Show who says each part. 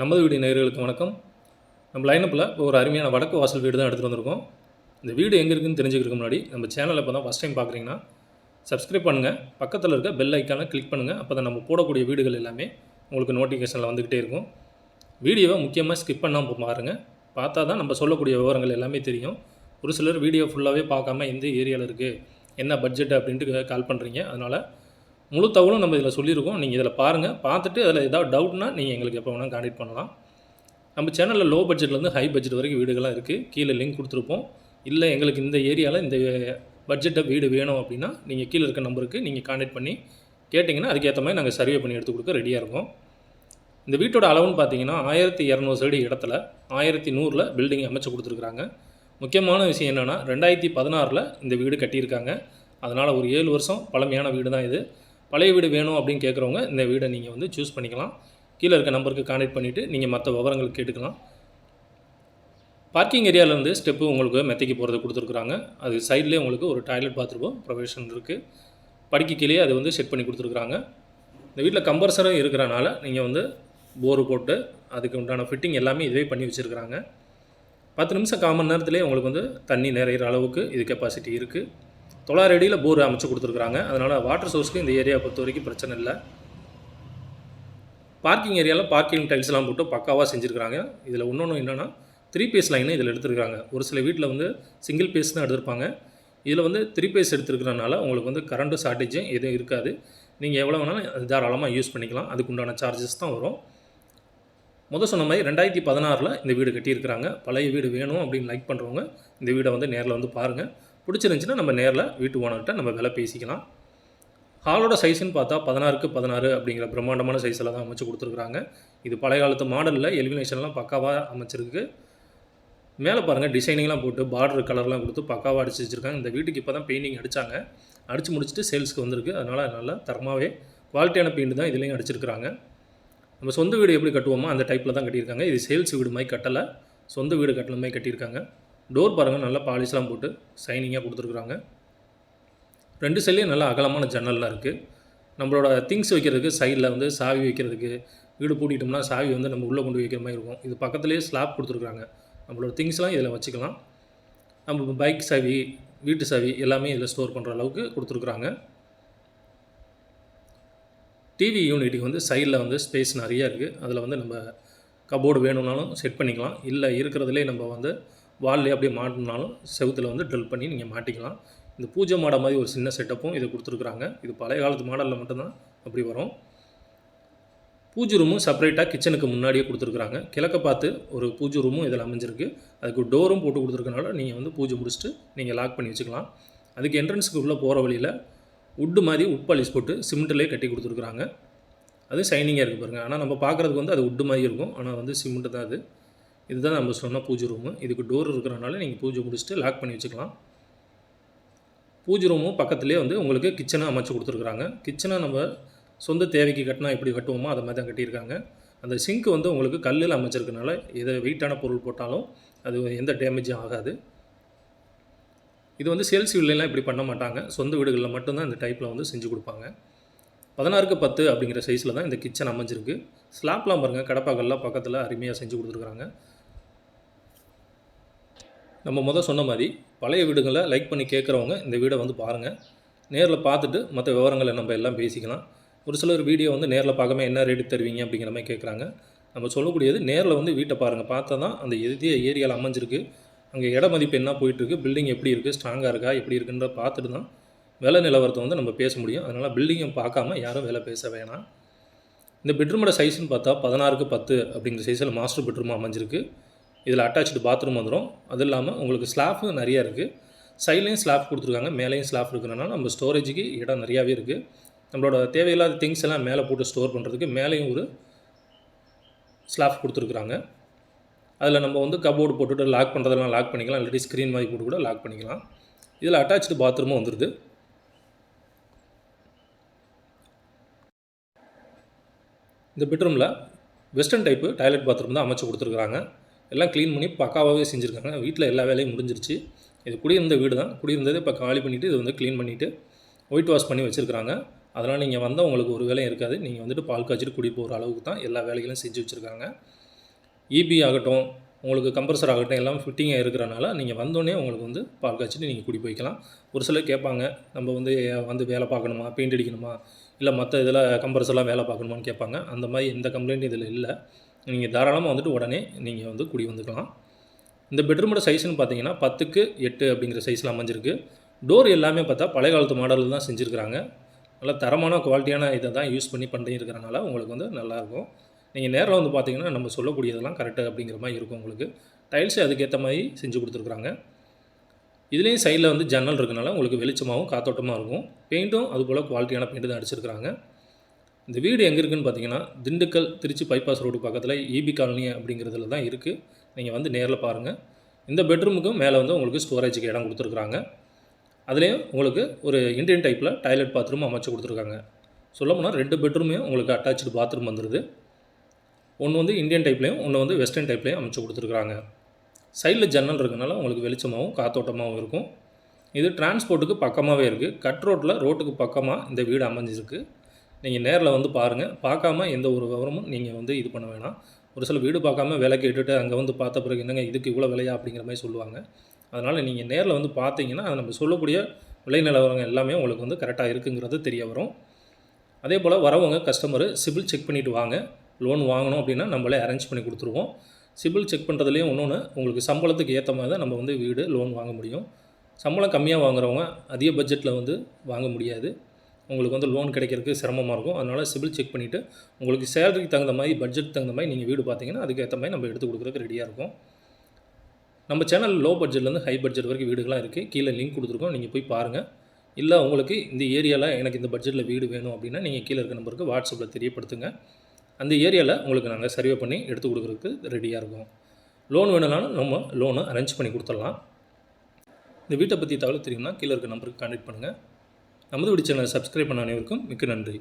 Speaker 1: நமது வீடு நேயர்களுக்கு வணக்கம். நம்ம லைனப்பில் ஒரு அருமையான வடக்கு வாசல் வீடு தான் எடுத்துகிட்டு வந்திருக்கோம். இந்த வீடு எங்கே இருக்குன்னு தெரிஞ்சுக்கிறதுக்கு முன்னாடி நம்ம சேனலில் இப்போ தான் ஃபஸ்ட் டைம் பார்க்குறீங்கன்னா சப்ஸ்கிரைப் பண்ணுங்கள் பக்கத்தில் இருக்க பெல் ஐக்கானை கிளிக் பண்ணுங்கள் அப்போ தான் நம்ம போடக்கூடிய வீடுகள் எல்லாமே உங்களுக்கு நோட்டிஃபிகேஷனில் வந்துக்கிட்டே இருக்கும். வீடியோவை முக்கியமாக ஸ்கிப் பண்ணாமல் பாருங்கள் பார்த்தா தான் நம்ம சொல்லக்கூடிய விவரங்கள் எல்லாமே தெரியும். ஒரு சிலர் வீடியோ ஃபுல்லாகவே பார்க்காம எந்த ஏரியாவில் இருக்குது என்ன பட்ஜெட் அப்படின்ட்டு கால் பண்ணுறீங்க அதனால் முழு தகவலும் நம்ம இதில் சொல்லியிருக்கோம். நீங்கள் இதில் பாருங்கள் பார்த்துட்டு அதில் ஏதாவது டவுட்னா நீங்கள் எங்களுக்கு எப்போ வேணால் கான்டெக்ட் பண்ணலாம். நம்ம சேனலில் லோ பட்ஜெட்லேருந்து ஹை பட்ஜெட் வரைக்கும் வீடுகள்லாம் இருக்குது கீழே லிங்க் கொடுத்துருப்போம். இல்லை எங்களுக்கு இந்த ஏரியாவில் இந்த பட்ஜெட்டை வீடு வேணும் அப்படின்னா நீங்கள் கீழே இருக்க நம்பருக்கு நீங்கள் கான்டெக்ட் பண்ணி கேட்டிங்கன்னா அதுக்கேற்ற மாதிரி நாங்கள் சர்வே பண்ணி எடுத்து கொடுக்க ரெடியாக இருக்கோம். இந்த வீட்டோட அளவுன்னு பார்த்தீங்கன்னா ஆயிரத்தி இரநூறு சடி இடத்துல ஆயிரத்தி நூறில் பில்டிங் அமைச்சு கொடுத்துருக்குறாங்க. முக்கியமான விஷயம் என்னென்னா ரெண்டாயிரத்தி பதினாறில் இந்த வீடு கட்டியிருக்காங்க. அதனால் ஒரு ஏழு வருஷம் பழமையான வீடு தான் இது. பழைய வீடு வேணும் அப்படின்னு கேட்குறவங்க இந்த வீடை நீங்கள் வந்து சூஸ் பண்ணிக்கலாம். கீழே இருக்க நம்பருக்கு கான்டெக்ட் பண்ணிவிட்டு நீங்கள் மற்ற விவரங்கள் கேட்டுக்கலாம். பார்க்கிங் ஏரியாவிலேருந்து ஸ்டெப்பு உங்களுக்கு மெத்தைக்கு போகிறது கொடுத்துருக்குறாங்க. அது சைட்லேயே உங்களுக்கு ஒரு டாய்லெட் பாத்ரூம் ப்ரொவிஷன் இருக்குது படிக்க கீழே அது வந்து செட் பண்ணி கொடுத்துருக்குறாங்க. இந்த வீட்டில் கம்பர்சரும் இருக்கிறனால நீங்கள் வந்து போரு போட்டு அதுக்கு உண்டான ஃபிட்டிங் எல்லாமே இதுவே பண்ணி வச்சுருக்குறாங்க. பத்து நிமிஷம் காமன் நேரத்துலேயே உங்களுக்கு வந்து தண்ணி நிறையிற அளவுக்கு இது கெப்பாசிட்டி இருக்குது தொள்ளாயிரம் அடியில் போர் அமைச்சு கொடுத்துருக்குறாங்க. அதனால் வாட்டர் சோர்ஸ்க்கு இந்த ஏரியா பொறுத்த வரைக்கும் பிரச்சனை இல்லை. பார்க்கிங் ஏரியாவில் பார்க்கிங் டைல்ஸ்லாம் போட்டு பக்காவாக செஞ்சுருக்காங்க இதில் இன்னொன்று என்னென்னா த்ரீ பேஸ் லைனு இதில் எடுத்துருக்காங்க. ஒரு சில வீட்டில் வந்து சிங்கிள் பேஸ் தான் எடுத்திருப்பாங்க. இதில் வந்து த்ரீ பேஸ் எடுத்துருக்கிறனால உங்களுக்கு வந்து கரண்ட்டு ஷார்ட்டேஜும் எதுவும் இருக்காது. நீங்கள் எவ்வளோ வேணாலும் அது தாராளமாக யூஸ் பண்ணிக்கலாம். அதுக்கு உண்டான சார்ஜஸ் தான் வரும். முதல் சொன்ன மாதிரி ரெண்டாயிரத்தி பதினாறில் இந்த வீடு கட்டியிருக்கிறாங்க. பழைய வீடு வேணும் அப்படின்னு லைக் பண்ணுறவங்க இந்த வீடை வந்து நேரில் வந்து பாருங்கள் பிடிச்சிருந்துச்சின்னா நம்ம நேரில் வீட்டு ஓனர்கிட்ட நம்ம விலை பேசிக்கலாம். ஹாலோட சைஸ்ன்னு பார்த்தா பதினாறுக்கு பதினாறு அப்படிங்கிற பிரம்மாண்டமான சைஸில் தான் அமைச்சு கொடுத்துருக்குறாங்க. இது பழைய காலத்து மாடலில் எலிமினேஷன்லாம் பக்காவாக அமைச்சிருக்கு. மேலே பாருங்கள் டிசைனிங்லாம் போட்டு பார்டர் கலர்லாம் கொடுத்து பக்காவாக அடிச்சு வச்சுருக்காங்க. இந்த வீட்டுக்கு இப்போ தான் பெயிண்டிங் அடித்தாங்க அடித்து முடிச்சுட்டு சேல்ஸ்க்கு வந்திருக்கு. அதனால் நல்லா தரமாகவே குவாலிட்டியான பெயிண்ட் தான் இதுலேயும் அடிச்சிருக்கிறாங்க. நம்ம சொந்த வீடு எப்படி கட்டுவோமோ அந்த டைப்பில் தான் கட்டியிருக்காங்க. இது சேல்ஸ் வீடு மாதிரி கட்டலை. சொந்த வீடு கட்டின மாதிரி கட்டியிருக்காங்க. டோர் பாருங்கள் நல்லா பாலிஷ்லாம் போட்டு சைனிங்காக கொடுத்துருக்குறாங்க. ரெண்டு சைட்லேயும் நல்லா அகலமான ஜன்னல்லாம் இருக்குது நம்மளோட திங்ஸ் வைக்கிறதுக்கு சைடில் வந்து சாவி வைக்கிறதுக்கு வீடு பூட்டிட்டோம்னா சாவி வந்து நம்ம உள்ளே கொண்டு வைக்கிற மாதிரி இருக்கும். இது பக்கத்துலேயே ஸ்லாப் கொடுத்துருக்குறாங்க. நம்மளோட திங்ஸ்லாம் இதில் வச்சுக்கலாம். நம்ம பைக் சாவி வீட்டு சாவி எல்லாமே இதில் ஸ்டோர் பண்ணுற அளவுக்கு கொடுத்துருக்குறாங்க. டிவி யூனிட்டுக்கு வந்து சைடில் வந்து ஸ்பேஸ் நிறைய இருக்குது அதில் வந்து நம்ம கபோர்டு வேணும்னாலும் செட் பண்ணிக்கலாம். இல்லை இருக்கிறதுலே நம்ம வந்து வாலில் அப்படியே மாட்டினாலும் செவுத்தில் வந்து ட்ரில் பண்ணி நீங்கள் மாட்டிக்கலாம். இந்த பூஜை மாடை மாதிரி ஒரு சின்ன செட்டப்பும் இதை கொடுத்துருக்குறாங்க. இது பழைய காலத்து மாடலில் மட்டும்தான் அப்படி வரும். பூஜை ரூமும் செப்பரேட்டாக கிச்சனுக்கு முன்னாடியே கொடுத்துருக்குறாங்க. கிழக்க பார்த்து ஒரு பூஜை ரூமும் இதில் அமைஞ்சிருக்கு. அதுக்கு டோரும் போட்டு கொடுத்துருக்கனால நீங்கள் வந்து பூஜை முடிச்சுட்டு நீங்கள் லாக் பண்ணி வச்சுக்கலாம். அதுக்கு என்ட்ரன்ஸுக்கு உள்ளே போகிற வழியில் உட்டு மாதிரி உட்பாலிஸ் போட்டு சிமெண்ட்லேயே கட்டி கொடுத்துருக்குறாங்க. அது ஷைனிங்காக இருக்குது பாருங்கள் ஆனால் நம்ம பார்க்குறதுக்கு வந்து அது உட்டு மாதிரி இருக்கும். ஆனால் வந்து சிமெண்ட்டு தான் அது. இதுதான் நம்ம சொன்ன பூஜை ரூமு இதுக்கு டோர் இருக்கிறனால நீங்கள் பூஜை முடிச்சுட்டு லாக் பண்ணி வச்சுக்கலாம். பூஜை ரூமும் பக்கத்துலேயே வந்து உங்களுக்கு கிச்சனாக அமைச்சு கொடுத்துருக்குறாங்க. கிச்சனை நம்ம சொந்த தேவைக்கு கட்டினா எப்படி கட்டுவோமோ அதை மாதிரி தான் கட்டியிருக்காங்க. அந்த சிங்க் வந்து உங்களுக்கு கல்லில் அமைச்சிருக்கனால எதை வெயிட்டான பொருள் போட்டாலும் அது எந்த டேமேஜும் ஆகாது. இது வந்து சேல்ஸ் வீடுலாம் இப்படி பண்ண மாட்டாங்க. சொந்த வீடுகளில் மட்டும்தான் இந்த டைப்பில் வந்து செஞ்சு கொடுப்பாங்க. பதினாறுக்கு பத்து அப்படிங்கிற சைஸில் தான் இந்த கிச்சன் அமைஞ்சிருக்கு. ஸ்லாப்லாம் பாருங்கள் கடப்பாக்கள்லாம் பக்கத்தில் அருமையாக செஞ்சு கொடுத்துருக்குறாங்க. நம்ம முதல் சொன்ன மாதிரி பழைய வீடுகளை லைக் பண்ணி கேட்குறவங்க இந்த வீடை வந்து பாருங்கள் நேரில் பார்த்துட்டு மற்ற விவரங்களை நம்ம எல்லாம் பேசிக்கலாம். ஒரு சிலர் வீடியோ வந்து நேரில் பார்க்காம என்ன ரேட்டு தருவீங்க அப்படிங்கிற மாதிரி கேட்குறாங்க. நம்ம சொல்லக்கூடியது நேரில் வந்து வீட்டை பாருங்கள் பார்த்தா தான் அந்த எதிய ஏரியாவில் அமைஞ்சிருக்கு. அங்கே இட மதிப்பு என்ன போயிட்டுருக்கு? பில்டிங் எப்படி இருக்குது ஸ்ட்ராங்காக இருக்கா? எப்படி இருக்குன்ற பார்த்துட்டு தான் விலை நிலவரத்தை வந்து நம்ம பேச முடியும். அதனால் பில்டிங்கை பார்க்காம யாரும் விலை பேச வேணாம். இந்த பெட்ரூமோட சைஸ்னு பார்த்தா பதினாறுக்கு பத்து அப்படிங்கிற சைஸில் மாஸ்டர் பெட்ரூம் அமைஞ்சிருக்கு. இதில் அட்டாச்சு பாத்ரூம் வந்துடும் அது இல்லாமல் உங்களுக்கு ஸ்லாஃபும் நிறையா இருக்குது சைட்லேயும் ஸ்லாப் கொடுத்துருக்காங்க மேலேயும் ஸ்லாப் இருக்கிறனால நம்ம ஸ்டோரேஜுக்கு இடம் நிறையாவே இருக்குது நம்மளோட தேவையில்லாத திங்ஸ் எல்லாம் மேலே போட்டு ஸ்டோர் பண்ணுறதுக்கு மேலேயும் ஒரு ஸ்லாப் கொடுத்துருக்குறாங்க. அதில் நம்ம வந்து கபோர்டு போட்டுட்டு லாக் பண்ணுறதெல்லாம் லாக் பண்ணிக்கலாம். இல்லாட்டி ஸ்க்ரீன் மாதிரி போட்டு கூட லாக் பண்ணிக்கலாம். இதில் அட்டாச்சு பாத்ரூமும் வந்துடுது இந்த பெட்ரூமில் வெஸ்டர்ன் டைப்பு டாய்லெட் பாத்ரூம் தான் அமைச்சு கொடுத்துருக்குறாங்க. எல்லாம் க்ளீன் பண்ணி பக்காவாகவே செஞ்சுருக்காங்க. வீட்டில் எல்லா வேலையும் முடிஞ்சிருச்சு. இது குடியிருந்த வீடு தான் குடியிருந்தது இப்போ காலி பண்ணிவிட்டு இது வந்து க்ளீன் பண்ணிவிட்டு ஒயிட் வாஷ் பண்ணி வச்சுருக்குறாங்க அதனால் நீங்கள் வந்தால் உங்களுக்கு ஒரு வேலையும் இருக்காது. நீங்கள் வந்துட்டு பால் காய்ச்சிட்டு குடி போகிற அளவுக்கு தான் எல்லா வேலைகளும் செஞ்சு வச்சுருக்காங்க. இபி ஆகட்டும் உங்களுக்கு கம்ப்ரஸர் ஆகட்டும் எல்லாம் ஃபிட்டிங்காக இருக்கிறனால நீங்கள் வந்தோடனே உங்களுக்கு வந்து பால் காய்ச்சிட்டு நீங்கள் குடி போய்க்கலாம். ஒரு சிலர் கேட்பாங்க நம்ம வந்து வந்து வேலை பார்க்கணுமா? பெயிண்ட் அடிக்கணுமா? இல்லை மற்ற இதில் கம்ப்ரஸர்லாம் வேலை பார்க்கணுமான்னு கேட்பாங்க. அந்த மாதிரி எந்த கம்ப்ளைண்ட்டும் இதில் இல்லை. நீங்கள் தாராளமாக வந்துட்டு உடனே நீங்கள் வந்து குடி வந்துக்கலாம். இந்த பெட்ரூமோட சைஸ்னு பார்த்தீங்கன்னா பத்துக்கு எட்டு அப்படிங்கிற சைஸில் அமைஞ்சிருக்கு. டோர் எல்லாமே பார்த்தா பழைய காலத்து மாடலில் தான் செஞ்சுருக்கிறாங்க. நல்லா தரமான குவாலிட்டியான இதை தான் யூஸ் பண்ணி பண்ணியிருக்கிறனால உங்களுக்கு வந்து நல்லாயிருக்கும் நீங்கள் நேரில் வந்து பார்த்தீங்கன்னா நம்ம சொல்லக்கூடியதெல்லாம் கரெக்டாக அப்படிங்கிற மாதிரி இருக்கும் உங்களுக்கு. டைல்ஸு அதுக்கேற்ற மாதிரி செஞ்சு கொடுத்துருக்குறாங்க. இதுலேயும் சைடில் வந்து ஜன்னல் இருக்கனால உங்களுக்கு வெளிச்சமாகவும் காத்தோட்டமாக இருக்கும். பெயிண்ட்டும் அதுபோல் குவாலிட்டியான பெயிண்ட் தான் அடிச்சிருக்கிறாங்க. இந்த வீடு எங்கே இருக்குன்னு பார்த்தீங்கன்னா திண்டுக்கல் திருச்சி பைபாஸ் ரோடு பக்கத்தில் ஈபி காலனி அப்படிங்கிறதுல தான் இருக்குது நீங்கள் வந்து நேரில் பாருங்கள் இந்த பெட்ரூமுக்கும் மேலே வந்து உங்களுக்கு ஸ்டோரேஜுக்கு இடம் கொடுத்துருக்குறாங்க. அதுலேயும் உங்களுக்கு ஒரு இண்டியன் டைப்பில் டாய்லெட் பாத்ரூம் அமைச்சு கொடுத்துருக்காங்க. சொல்லப்போனால் ரெண்டு பெட்ரூமே உங்களுக்கு அட்டாச்சு பாத்ரூம் வந்துடுது ஒன்று வந்து இந்தியன் டைப்லேயும் ஒன்று வந்து வெஸ்டர்ன் டைப்லேயும் அமைச்சு கொடுத்துருக்குறாங்க. சைடில் ஜன்னல் இருக்கனால உங்களுக்கு வெளிச்சமாகவும் காத்தோட்டமாகவும் இருக்கும். இது டிரான்ஸ்போர்ட்டுக்கு பக்கமாகவே இருக்குது கட் ரோட்டில் ரோட்டுக்கு பக்கமாக இந்த வீடு அமைஞ்சிருக்கு. நீங்கள் நேரில் வந்து பாருங்கள் பார்க்காம எந்த ஒரு விவரமும் நீங்கள் வந்து இது பண்ண வேணாம். ஒரு சில வீடு பார்க்காம விலை கேட்டுட்டு அங்கே வந்து பார்த்த பிறகு என்னங்க இதுக்கு இவ்வளோ விலையா அப்படிங்கிற மாதிரி சொல்லுவாங்க. அதனால் நீங்கள் நேரில் வந்து பார்த்தீங்கன்னா அது நம்ம சொல்லக்கூடிய விலை நிலவரங்கள் எல்லாமே உங்களுக்கு வந்து கரெக்டாக இருக்குங்கிறது தெரிய வரும். அதே போல் வரவங்க கஸ்டமரு சிபில் செக் பண்ணிவிட்டு வாங்க. லோன் வாங்கணும் அப்படின்னா நம்மளே அரேஞ்ச் பண்ணி கொடுத்துருவோம். சிபில் செக் பண்ணுறதுலேயும் இன்னொன்று உங்களுக்கு சம்பளத்துக்கு ஏற்ற மாதிரி தான் நம்ம வந்து வீடு லோன் வாங்க முடியும். சம்பளம் கம்மியாக வாங்குறவங்க அதிக பட்ஜெட்டில் வந்து வாங்க முடியாது. உங்களுக்கு வந்து லோன் கிடைக்கிறதுக்கு சிரமமாக இருக்கும். அதனால் சிபில் செக் பண்ணிவிட்டு உங்களுக்கு சேலரிக்கு தகுந்த மாதிரி பட்ஜெட் தகுந்த மாதிரி நீங்கள் வீடு பார்த்தீங்கன்னா அதுக்கேற்ற மாதிரி நம்ம எடுத்து கொடுக்குறதுக்கு ரெடியாக இருக்கும். நம்ம சேனல் லோ பட்ஜெட்லேருந்து ஹை பட்ஜெட் வரைக்கும் வீடுகள்லாம் இருக்குது கீழே லிங்க் கொடுத்துருக்கோம். நீங்கள் போய் பாருங்கள் இல்லை உங்களுக்கு இந்த ஏரியாவில் எனக்கு இந்த பட்ஜெட்டில் வீடு வேணும் அப்படின்னா நீங்கள் கீழே இருக்க நம்பருக்கு வாட்ஸ்அப்பில் தெரியப்படுத்துங்க. அந்த ஏரியாவில் உங்களுக்கு நாங்கள் சர்வே பண்ணி எடுத்து கொடுக்குறதுக்கு ரெடியாக இருக்கும். லோன் வேணும்னாலும் நம்ம லோனு அரேஞ்ச் பண்ணி கொடுத்துடலாம். இந்த வீட்டை பற்றி தகவல் தெரியும்னா கீழே இருக்க நம்பருக்கு கான்டெக்ட் பண்ணுங்கள் நமது வீடு சேனலை சப்ஸ்கிரைப் பண்ண அனைவருக்கும் மிக்க நன்றி.